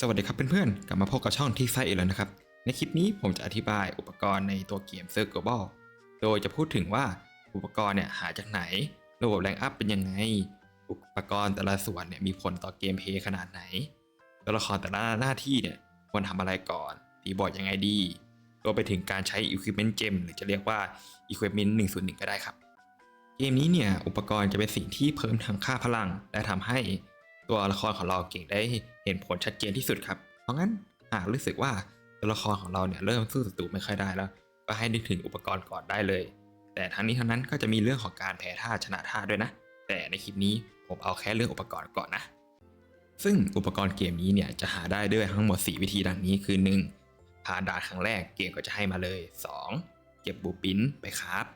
สวัสดีครับเพื่อนๆ กลับมาพบกับช่องที่ไซอีกแล้วนะครับ ในคลิปนี้ผมจะอธิบายอุปกรณ์ในตัวเกม c i r c l e b a l โดยจะพูดถึงว่าอุปกรณ์เนี่ยหาจากไหน ระบบแรงอัพเป็นยังไง อุปกรณ์แต่ละส่วนเนี่ยมีผลต่อเกมเพลย์ขนาดไหน ตัวละครแต่ละหน้าที่เนี่ยควรทำอะไรก่อน ตีบอร์ดยังไงดีรวมไปถึงการใช้ Equipment Gem หรือจะเรียกว่า Equipment 101 ก็ได้ครับ เกมนี้เนี่ยอุปกรณ์จะเป็นสิ่งที่เพิ่มทางค่าพลัง และทำให้ ตัวละครของเราเก่งได้เห็นผลชัดเจนที่สุดครับ เพราะงั้นหากรู้สึกว่าตัวละครของเราเนี่ยเริ่มสู้ศัตรูไม่ค่อยได้แล้ว ก็ให้นึกถึงอุปกรณ์ก่อนได้เลย แต่ทั้งนี้ทั้งนั้นก็จะมีเรื่องของการแพ้ท่าชนะท่าด้วยนะ แต่ในคลิปนี้ผมเอาแค่เรื่องอุปกรณ์ก่อนนะ ซึ่งอุปกรณ์เกมนี้เนี่ยจะหาได้ด้วยทั้งหมด 4 วิธีดังนี้คือ 1. ผ่านด่านครั้งแรกเกมก็จะให้มาเลย 2. เก็บบูปินไปครับ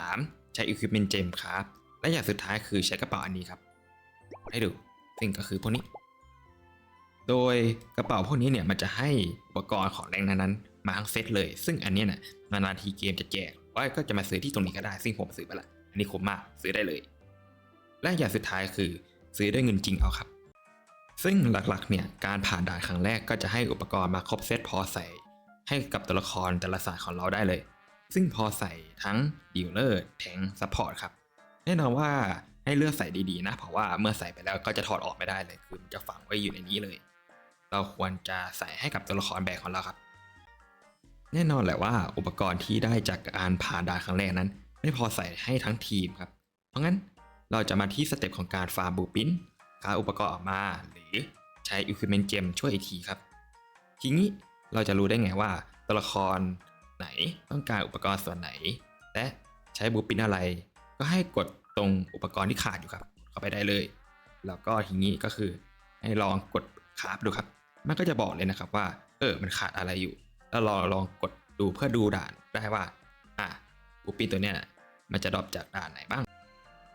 3. ใช้ Equipment Gem ครับและอย่างสุดท้ายคือใช้กระเป๋าอันนี้ครับ ให้ดู ซึ่งก็คือพวกนี้ โดยกระเป๋าพวกนี้เนี่ยมันจะให้อุปกรณ์ของแรงนั้นๆมาทั้งเซตเลย ซึ่งอันนี้ยน่ะนานๆทีเกมจะแจกว่าก็จะมาซื้อที่ตรงนี้ก็ได้ ซึ่งผมซื้อไปละอันนี้คุ้มมากซื้อได้เลย และอย่างสุดท้ายคือซื้อด้วยเงินจริงเอาครับ ซึ่งหลักๆเนี่ยการผ่านด่านครั้งแรกก็จะให้อุปกรณ์มาครบเซตพอใส่ให้กับตัวละครแต่ละสายของเราได้เลย ซึ่งพอใส่ทั้งดีลเลอร์แทงซัพพอร์ตครับ แน่นอนว่า ให้เลือกใส่ดีๆนะ เพราะว่าเมื่อใส่ไปแล้วก็จะถอดออกไม่ได้เลย คือมันจะฝังไว้อยู่ในนี้เลย เราควรจะใส่ให้กับตัวละครแบกของเราครับ แน่นอนแหละว่าอุปกรณ์ที่ได้จากการผ่านด่านครั้งแรกนั้น ไม่พอใส่ให้ทั้งทีมครับ เพราะงั้นเราจะมาที่สเต็ปของการฟาร์มบูปินการอุปกรณ์ออกมา หรือใช้ Equipment Gem ช่วยอีกทีครับ ทีนี้เราจะรู้ได้ไงว่าตัวละครไหนต้องการอุปกรณ์ส่วนไหน และใช้บูปินอะไร ก็ให้กด ตรงอุปกรณ์ที่ขาดอยู่ครับ เข้าไปได้เลย แล้วก็ทีนี้ก็คือให้ลองกดคราฟดูครับ มันก็จะบอกเลยนะครับว่า เออ มันขาดอะไรอยู่ แล้วลองลองกดดูเพื่อดูด่านได้ว่า อะบูปินตัวเนี้ยมันจะดรอปจากด่านไหนบ้าง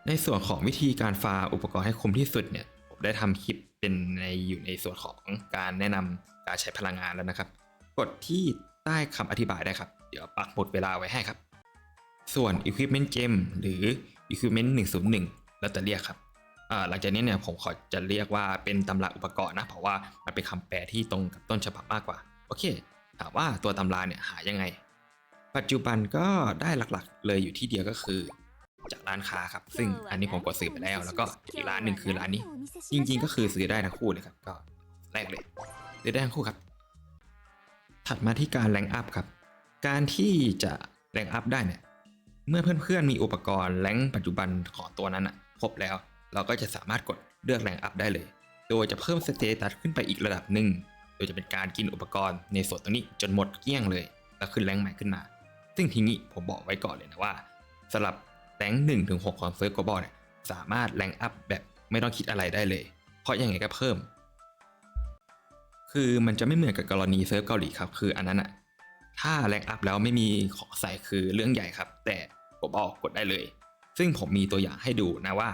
ในส่วนของวิธีการฟาร์อุปกรณ์ให้คมที่สุดเนี่ย ผมได้ทำคลิปเป็นในอยู่ในส่วนของการแนะนำการใช้พลังงานแล้วนะครับ กดที่ใต้คำอธิบายได้ครับ เดี๋ยวปักหมุดเวลาไว้ให้ครับ ส่วน Equipment Gem หรือ Equipment 101เราจะเรียกครับหลังจากนี้เนี่ยผมขอจะเรียกว่าเป็นตำราอุปกรณ์นะเพราะว่ามันเป็นคำแปลที่ตรงกับต้นฉบับมากกว่า โอเค ถามว่าตัวตำราเนี่ยหายังไง ปัจจุบันก็ได้หลักๆ เลยอยู่ที่เดียวก็คือ จากร้านค้าครับ ซึ่งอันนี้ผมกดซื้อไปแล้ว แล้วก็อีกร้านหนึ่งคือร้านนี้ จริงๆ ก็คือซื้อได้ทั้งคู่เลยครับ ก็แรกเลยซื้อได้ทั้งคู่ครับ ถัดมาที่การแรงอัพครับ การที่จะแรงอัพได้เนี่ย เมื่อเพื่อนๆมีอุปกรณ์แรงปัจจุบันของตัวนั้นอะครบแล้ว เราก็จะสามารถกดเลือกแรงอัพได้เลย โดยจะเพิ่มสเตตัสขึ้นไปอีกระดับหนึ่ง โดยจะเป็นการกินอุปกรณ์ในส่วนตรงนี้จนหมดเกลี้ยงเลย แล้วขึ้นแรงใหม่ขึ้นมา ซึ่งทีนี้ผมบอกไว้ก่อนเลยนะว่าสำหรับแรงหนึ่งถึงหกของเซิร์ฟโกบอลเนี่ยสามารถแรงอัพแบบไม่ต้องคิดอะไรได้เลย เพราะยังไงก็เพิ่ม คือมันจะไม่เหมือนกับกรณีเซิร์ฟเกาหลีครับ คืออันนั้นอะ ถ้าแรงอัพแล้วไม่มีของใส่คือเรื่องใหญ่ครับ แต่ผมบอกกดได้เลย ซึ่งผมมีตัวอย่างให้ดูนะว่า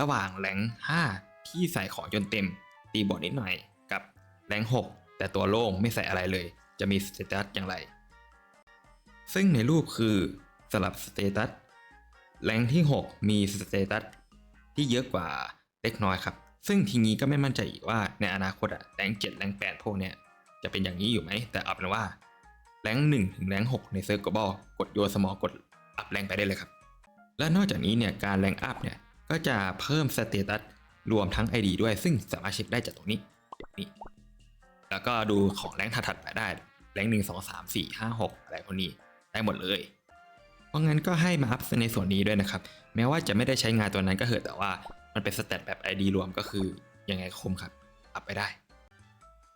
ระหว่างแรง5ที่ใส่ของจนเต็ม ตีบอร์ดนิดหน่อยกับแรง6แต่ตัวโล่งไม่ใส่อะไรเลย จะมีสเตตัสอย่างไร ซึ่งในรูปคือสลับสเตตัสแรงที่ 6 มีสเตตัสที่เยอะกว่าเล็กน้อยครับ ซึ่งทีนี้ก็ไม่มั่นใจอีกว่าในอนาคตอะแรง7แรง8พวกเนี้ยจะเป็นอย่างนี้อยู่ไหม แต่เอาเป็นว่า แรง1ถึงแรง6ในเซิร์ฟกบอลกดโยนสมองกดอัพแรงไปได้เลยครับ และนอกจากนี้เนี่ยการแรงอัพเนี่ยก็จะเพิ่มสเตตัสรวมทั้ง ID ด้วยซึ่งสามารถเช็คได้จากตรงนี้นี่แล้วก็ดูของแรงถัดๆไปได้แรงหนึ่งสองสามสี่ห้าหกอะไรพวกนี้ได้หมดเลย เพราะงั้นก็ให้มาอัพในส่วนนี้ด้วยนะครับ แม้ว่าจะไม่ได้ใช้งานตัวนั้นก็เหอะแต่ว่ามันเป็นสเตตแบบ ID รวมก็คือยังไงคมครับ อัพไปได้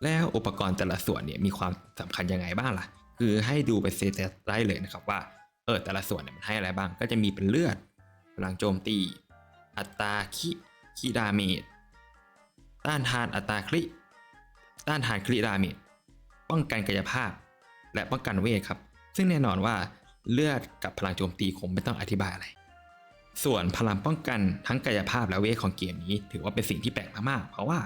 แล้วอุปกรณ์แต่ละส่วนเนี่ยมีความสำคัญยังไงบ้างล่ะ คือให้ดูไปเซตได้เลยนะครับว่าเออแต่ละส่วนเนี่ยมันให้อะไรบ้าง ก็จะมีเป็นเลือดพลังโจมตี อัตราคิคิดาเมจต้านทานอัตราคลิต้านทานคลิดาเมจป้องกันกายภาพ และป้องกันเวทครับ ซึ่งแน่นอนว่าเลือดกับพลังโจมตีคงไม่ต้องอธิบายอะไร ส่วนพลังป้องกันทั้งกายภาพและเวทของเกมนี้ ถือว่าเป็นสิ่งที่แปลกมากๆเพราะว่า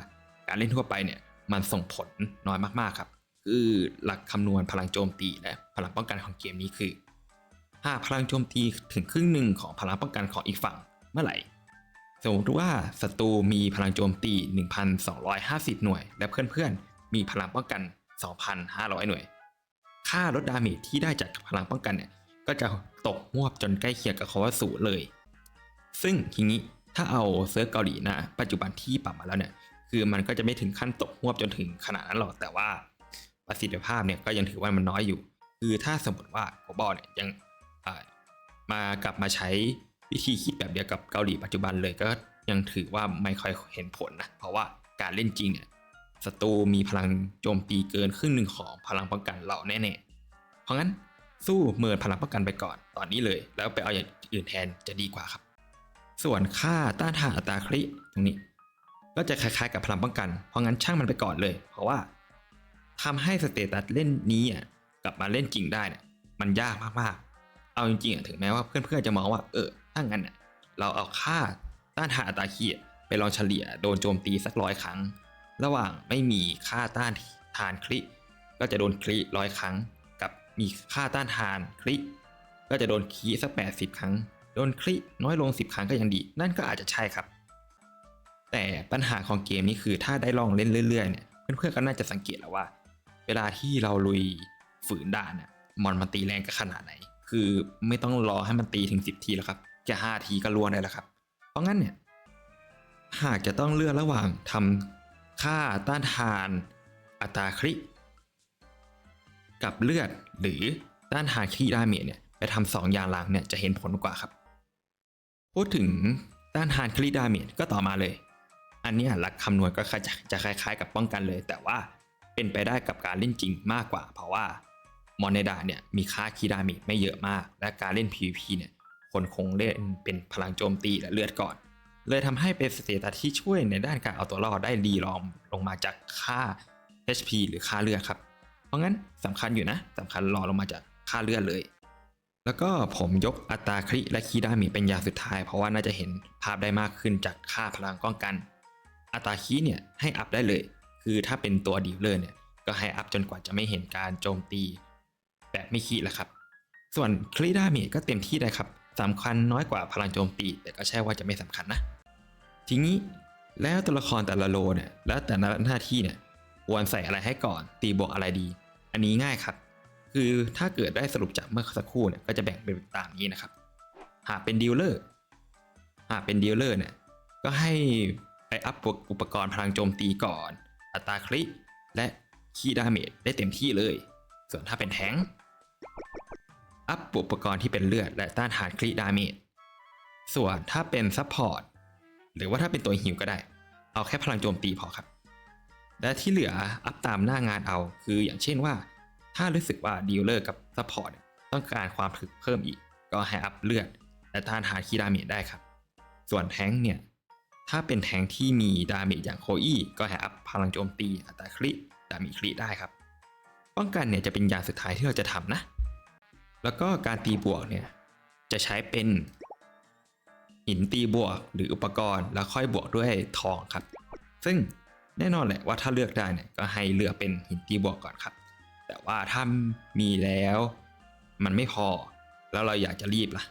การเล่นทั่วไปเนี่ยมันส่งผลน้อยมากๆครับ คือหลักคำนวณพลังโจมตีและพลังป้องกันของเกมนี้คือ หากพลังโจมตีถึงครึ่งหนึ่งของพลังป้องกันของอีกฝั่งเมื่อไหร่ สมมติว่าศัตรูมีพลังโจมตี 1,250 หน่วย และเพื่อนๆ มีพลังป้องกัน 2,500 หน่วย ค่าลดดาเมจที่ได้จากพลังป้องกันเนี่ยก็จะตกมวบจนใกล้เคียงกับคำว่าศูนย์เลย ซึ่งทีนี้ถ้าเอาเซิร์ฟเกาหลีนะ ปัจจุบันที่ปรับมาแล้วเนี่ยคือมันก็จะไม่ถึงขั้นตกมวบจนถึงขนาดนั้นหรอกแต่ว่า ประสิทธิภาพเนี่ยก็ยังถือว่ามันน้อยอยู่ คือถ้าสมมติว่าโกบอลเนี่ยยังมากลับมาใช้วิธีคิดแบบเดียวกับเกาหลีปัจจุบันเลยก็ยังถือว่าไม่ค่อยเห็นผลนะ เพราะว่าการเล่นจริงเนี่ยศัตรูมีพลังโจมตีเกินครึ่งหนึ่งของพลังป้องกันเราแน่ๆ เพราะงั้นสู้เมินพลังป้องกันไปก่อนตอนนี้เลย แล้วไปเอาอย่างอื่นแทนจะดีกว่าครับ ส่วนค่าต้านทานอัตราคริตรงนี้ ก็จะคล้ายๆกับพลังป้องกัน เพราะงั้นช่างมันไปก่อนเลย เพราะว่า ทำให้สเตตัสเล่นนี้อะกลับมาเล่นจริงได้เนี่ยมันยากมากๆ เอาจริงๆอะถึงแม้ว่าเพื่อนๆจะมองว่าเออถ้างั้นอะเราเอาค่าต้านทานอัตราคริอะไปลองเฉลี่ยโดนโจมตีสักร้อยครั้ง ระหว่างไม่มีค่าต้านทานคริก็จะโดนคริร้อยครั้ง กับมีค่าต้านทานคริก็จะโดนคริสักแปดสิบครั้ง โดนคริน้อยลง 10 ครั้งก็ยังดี นั่นก็อาจจะใช่ครับ แต่ปัญหาของเกมนี้คือถ้าได้ลองเล่นเรื่อยๆเนี่ยเพื่อนๆก็น่าจะสังเกตแล้วว่า เวลาที่เราลุยฝืนด่านเนี่ยมอนมันตีแรงกันขนาดไหน คือไม่ต้องรอให้มันตีถึง 10 ทีแล้วครับแค่5ทีก็ล้วนได้แล้วครับ เพราะงั้นเนี่ยหากจะต้องเลือกระหว่างทำค่าต้านทานอัตราคริกับเลือดหรือต้านทานคริดาเมจเนี่ยไปทำสองอย่างหลังเนี่ยจะเห็นผลกว่าครับ พูดถึงต้านทานคริดาเมจก็ต่อมาเลย อันนี้หลักคำนวณก็จะจะคล้ายๆ กับป้องกันเลย แต่ว่า เป็นไปได้กับการเล่นจริงมากกว่า เพราะว่ามอนเนดาเนี่ยมีค่าคีดามจไม่เยอะมาก และการเล่น PVP เนี่ยคนคงเล่นเป็นพลังโจมตีและเลือดก่อน เลยทำให้เป็นสเตตัสที่ช่วยในด้านการเอาตัวรอดได้ดีรอมลงมาจากค่า HP หรือค่าเลือดครับ เพราะงั้นสำคัญอยู่นะสำคัญรอลงมาจากค่าเลือดเลย แล้วก็ผมยกอัตราคริและคีดามจเป็นยาสุดท้าย เพราะว่าน่าจะเห็นภาพได้มากขึ้นจากค่าพลังป้องกัน อัตราคีเนี่ยให้อัพได้เลย คือถ้าเป็นตัวดีลเลอร์เนี่ยก็ให้อัพจนกว่าจะไม่เห็นการโจมตี แบบไม่คีแล้วครับ ส่วนคริดาเมจก็เต็มที่ได้ครับสำคัญน้อยกว่าพลังโจมตี แต่ก็ใช่ว่าจะไม่สำคัญนะ ทีนี้แล้วตัวละครแต่ละโลเนี่ยแล้วแต่ละหน้าที่เนี่ยควรใส่อะไรให้ก่อนตีบวกอะไรดี อันนี้ง่ายครับ คือถ้าเกิดได้สรุปจากเมื่อสักครู่เนี่ยก็จะแบ่งเป็นตามนี้นะครับ หากเป็นดีลเลอร์หากเป็นดีลเลอร์เนี่ยก็ให้ไปอัพอุปกรณ์พลังโจมตีก่อน อัตราคริและคีดาเมจได้เต็มที่เลย ส่วนถ้าเป็นแทงค์อัพอุปกรณ์ที่เป็นเลือดและต้านทานคริดาเมจ ส่วนถ้าเป็นซัพพอร์ตหรือว่าถ้าเป็นตัวฮิวก็ได้ เอาแค่พลังโจมตีพอครับ และที่เหลืออัพตามหน้างานเอา คืออย่างเช่นว่า ถ้ารู้สึกว่าดีลเลอร์กับซัพพอร์ตต้องการความถึกเพิ่มอีก ก็ให้อัพเลือดและต้านทานคีดาเมจได้ครับ ส่วนแทงค์เนี่ย ถ้าเป็นแทงที่มีดาเมจอย่างโคอี้ก็ให้อัพพลังโจมตีอัตราคริดาเมจคริได้ครับ ป้องกันเนี่ยจะเป็นอย่างสุดท้ายที่เราจะทำนะ แล้วก็การตีบวกเนี่ยจะใช้เป็นหินตีบวกหรืออุปกรณ์แล้วค่อยบวกด้วยทองครับ ซึ่งแน่นอนแหละว่าถ้าเลือกได้เนี่ยก็ให้เลือกเป็นหินตีบวกก่อนครับ แต่ว่าถ้ามีแล้วมันไม่พอ แล้วเราอยากจะรีบล่ะ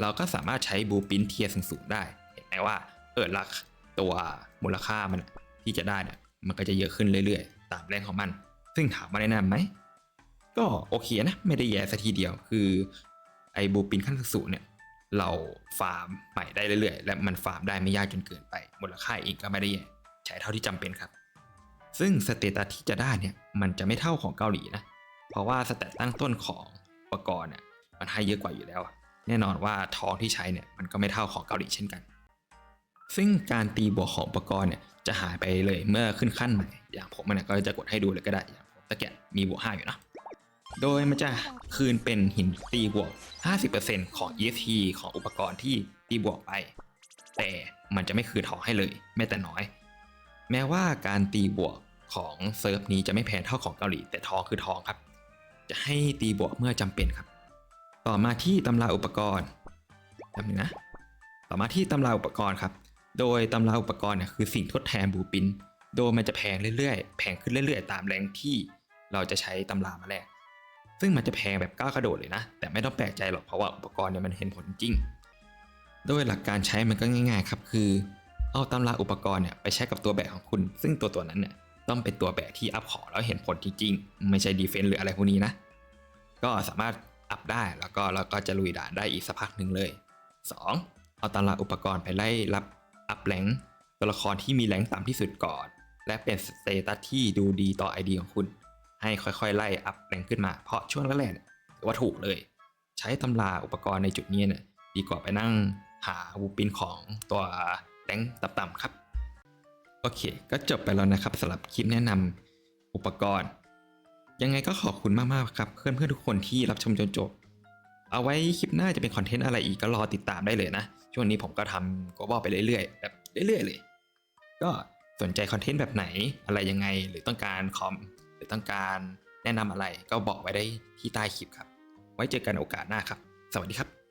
เราก็สามารถใช้บูปินเทียสูงๆได้ เห็นไหมว่า เออลักตัวมูลค่ามันที่จะได้เนี่ยมันก็จะเยอะขึ้นเรื่อยๆ ตามแรงของมัน ซึ่งถามว่าแนะนำไหม ก็โอเคนะ ไม่ได้แย่สัทีเดียว คือไอบูปินขั้นสูงเนี่ยเราฟาร์มใหม่ได้เรื่อยๆ และมันฟาร์มได้ไม่ยากจนเกินไป มูลค่าเองก็ไม่ได้แย่ใช้เท่าที่จำเป็นครับ ซึ่งสเตตัสที่จะได้เนี่ยมันจะไม่เท่าของเกาหลีนะ เพราะว่าสเตตตั้งต้นของอุปกรณ์เนี่ยมันให้เยอะกว่าอยู่แล้ว แน่นอนว่าทองที่ใช้เนี่ยมันก็ไม่เท่าของเกาหลีเช่นกัน ซึ่งการตีบวกของอุปกรณ์เนี่ยจะหายไปเลยเมื่อขึ้นขั้นใหม่ อย่างผมเนี่ยก็จะกดให้ดูเลยก็ได้อย่างผมตะแกะมีบวก5อยู่เนาะโดยมันจะคืนเป็นหินตีบวก 50%ของ EST ของอุปกรณ์ที่ตีบวกไป แต่มันจะไม่คืนทองให้เลย แม้แต่น้อย แม้ว่าการตีบวกของเซิร์ฟนี้จะไม่แพงเท่าของเกาหลี แต่ทองคือทองครับ จะให้ตีบวกเมื่อจำเป็นครับ ต่อมาที่ตำราอุปกรณ์จำหนึ่งนะ ต่อมาที่ตำราอุปกรณ์ครับ โดยตำราอุปกรณ์เนี่ยคือสิ่งทดแทนบูปินโดยมันจะแพงเรื่อยๆ แพงขึ้นเรื่อยๆ ตามแรงที่เราจะใช้ตำรามาแลกซึ่งมันจะแพงแบบก้าวกระโดดเลยนะ แต่ไม่ต้องแปลกใจหรอกเพราะว่าอุปกรณ์เนี่ยมันเห็นผลจริง โดยหลักการใช้มันก็ง่าย ๆ ครับ คือ เอาตำราอุปกรณ์เนี่ยไปใช้กับตัวแบกของคุณ ซึ่งตัวตัวนั้นเนี่ยต้องเป็นตัวแบกที่อัพขอแล้วเห็นผลจริงๆ ไม่ใช่ดีเฟนส์หรืออะไรพวกนี้นะ ก็สามารถอัพได้แล้วก็เราก็จะลุยด่านได้อีกสักพักหนึ่งเลย 2. เอาตำราอุปกรณ์ไปไล่รับ อัพแรงตัวละครที่มีแรงต่ำที่สุดก่อน และเป็นสเตตัสที่ดูดีต่อ ID ของคุณ ให้ค่อยๆ ไล่อัพแรงขึ้นมา เพราะช่วงแรกๆเนี่ยถือว่าถูกเลย ใช้ตำราอุปกรณ์ในจุดนี้เนี่ยดีกว่าไปนั่งหาวูปินของตัวแรงต่ำๆครับ โอเค ก็จบไปแล้วนะครับสำหรับคลิปแนะนำอุปกรณ์ ยังไงก็ขอบคุณมากๆครับ เพื่อนๆทุกคนที่รับชมจนจบ เอาไว้คลิปหน้าจะเป็นคอนเทนต์อะไรอีกก็รอติดตามได้เลยนะ ช่วงนี้ผมก็ทำ global ไปเรื่อยๆแบบเรื่อยๆเลย ก็สนใจคอนเทนต์แบบไหนอะไรยังไงหรือต้องการคอมหรือต้องการแนะนำอะไรก็บอกไว้ได้ที่ใต้คลิปครับ ไว้เจอกันโอกาสหน้าครับ สวัสดีครับ